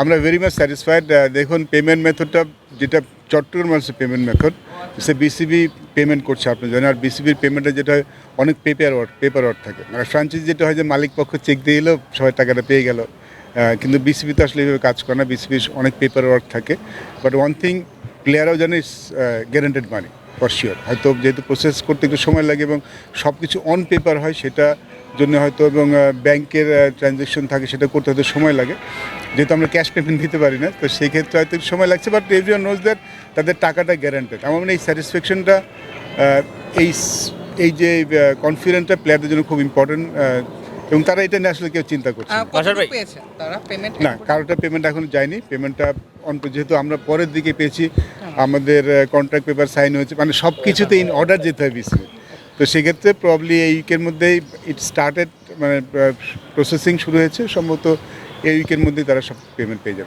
আমরা very much satisfied দেখুন payment মেথডটা যেটা চট্টগ্রাম মানুষের পেমেন্ট মেথড সে বিসিবি পেমেন্ট করছে আপনি জানেন, আর বিসিবির পেমেন্টে যেটা অনেক পেপার ওয়ার্ক পেপার ওয়ার্ক থাকে। মানে ফ্রাঞ্চাইজি যেটা হয় যে মালিক পক্ষ চেক দিয়ে এলো, সবাই টাকাটা পেয়ে গেল। কিন্তু বিসিবি তো আসলে এইভাবে কাজ করে না বিসিবির অনেক পেপার ওয়ার্ক থাকে। বাট ওয়ান থিং প্লেয়াররাও জানে গ্যারেন্টেড মানি ফর শিওর হয়তো যেহেতু প্রসেস করতে একটু সময় লাগে এবং সব কিছু অন পেপার হয়, সেটা জন্য হয়তো এবং ব্যাংকের ট্রানজ্যাকশন থাকে সেটা করতে হয়তো সময় লাগে। যেহেতু আমরা ক্যাশ পেমেন্ট দিতে পারি না তো সেই ক্ষেত্রে হয়তো সময় লাগছে বাট এভরিওয়ান নোজ দ্যাট তাদের টাকাটা গ্যারান্টেড আমার মনে হয় এই স্যাটিসফ্যাকশনটা এই এই যে কনফিডেন্সটা প্লেয়ারদের জন্য খুব ইম্পর্টেন্ট এবং তারা এটা নিয়ে আসলে কেউ চিন্তা করছে না। আহ, বাসার কতটুকু ভাই। পেয়েছেন তারা পেমেন্ট না কারোটা পেমেন্ট এখন যায়নি। পেমেন্টটা অন যেহেতু আমরা পরের দিকে পেয়েছি আমাদের কন্ট্রাক্ট পেপার সাইন হয়েছে মানে সব কিছুতে ইন অর্ডার যেতে হবে বিসিবি তো সেক্ষেত্রে প্রবলি এই উইকের মধ্যেই ইট স্টার্টেড মানে প্রসেসিং শুরু হয়েছে। সম্ভবত এই উইকের মধ্যেই তারা সব পেমেন্ট পেয়ে যাবে।